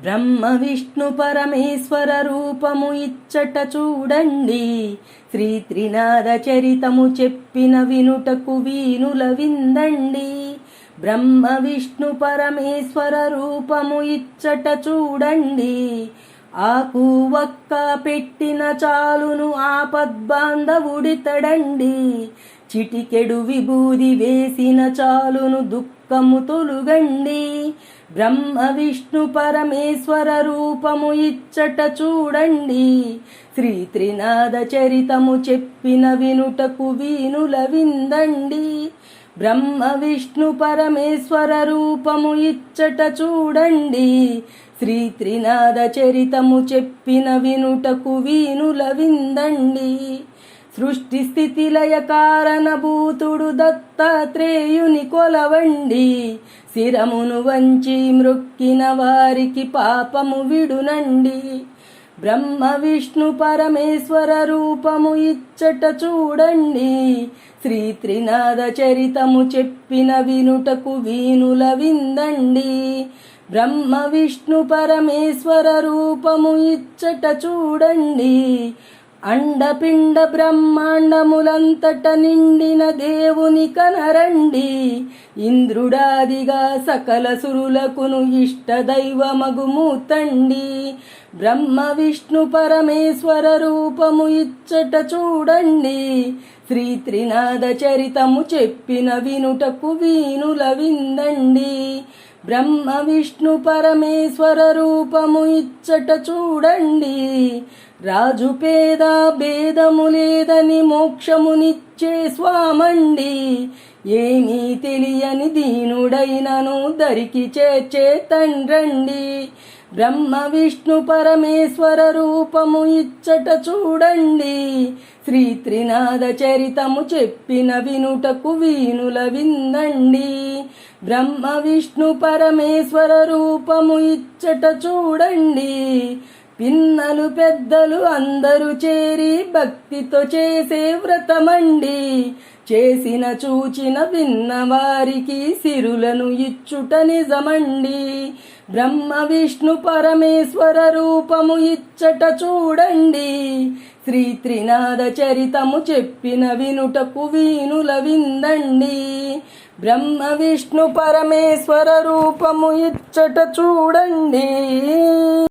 బ్రహ్మ విష్ణు పరమేశ్వర రూపము ఇచ్చట చూడండి. శ్రీ త్రినాథ చరితము చెప్పిన వినుటకు వీనుల విందండి. బ్రహ్మ విష్ణు పరమేశ్వర రూపము ఇచ్చట చూడండి. ఆకు ఒక్క పెట్టిన చాలును ఆపద్బాంధవుడితడండి చిటికెడు విభూది వేసిన చాలును దుఃఖము తొలుగండి. బ్రహ్మ విష్ణు పరమేశ్వర రూపము ఇచ్చట చూడండి. శ్రీ త్రినాథ చరితము చెప్పిన వినుటకు వీనుల విందండి. బ్రహ్మ విష్ణు పరమేశ్వర రూపము ఇచ్చట చూడండి. శ్రీ త్రినాథ చరితము చెప్పిన వినుటకు వీనుల విందండి. సృష్టి స్థితి లయ కారణభూతుడు దత్తాత్రేయుని కొలవండి. శిరమును వంచి మృక్కిన వారికి పాపము విడునండి. బ్రహ్మ విష్ణు పరమేశ్వర రూపము ఇచ్చట చూడండి. శ్రీ త్రినాద చరితము చెప్పిన వినుటకు వీనుల విందండి. బ్రహ్మ విష్ణు పరమేశ్వర రూపము ఇచ్చట చూడండి. అండపిండ బ్రహ్మాండములంతట నిండిన దేవుని కనరండి. ఇంద్రుడాదిగా సకల సురులకును ఇష్ట దైవమగుము తండి బ్రహ్మ విష్ణు పరమేశ్వర రూపము ఇచ్చట చూడండి. శ్రీ త్రినాథ చరితము చెప్పిన వినుటకు వీనుల విందండి. బ్రహ్మ విష్ణు పరమేశ్వర రూపము ఇచ్చట చూడండి. రాజు పేద భేదము లేదని మోక్షమునిచ్చే స్వామండి. ఏమీ తెలియని దీనుడైనను దరికి చేర్చే తండ్రండి. బ్రహ్మ విష్ణు పరమేశ్వర రూపము ఇచ్చట చూడండి. శ్రీ త్రినాథ చరితము చెప్పిన వినుటకు వీనుల విందండి. బ్రహ్మ విష్ణు పరమేశ్వర రూపము ఇచ్చట చూడండి. పిన్నలు పెద్దలు అందరూ చేరి భక్తితో చేసే వ్రతమండి. చేసిన చూచిన విన్న వారికి సిరులను ఇచ్చుట నిజమండి. బ్రహ్మ విష్ణు పరమేశ్వర రూపము ఇచ్చట చూడండి. శ్రీ త్రినాద చరితము చెప్పిన వినుటకు వీనుల విందండి. బ్రహ్మ విష్ణు పరమేశ్వర రూపము ఇచ్చట చూడండి.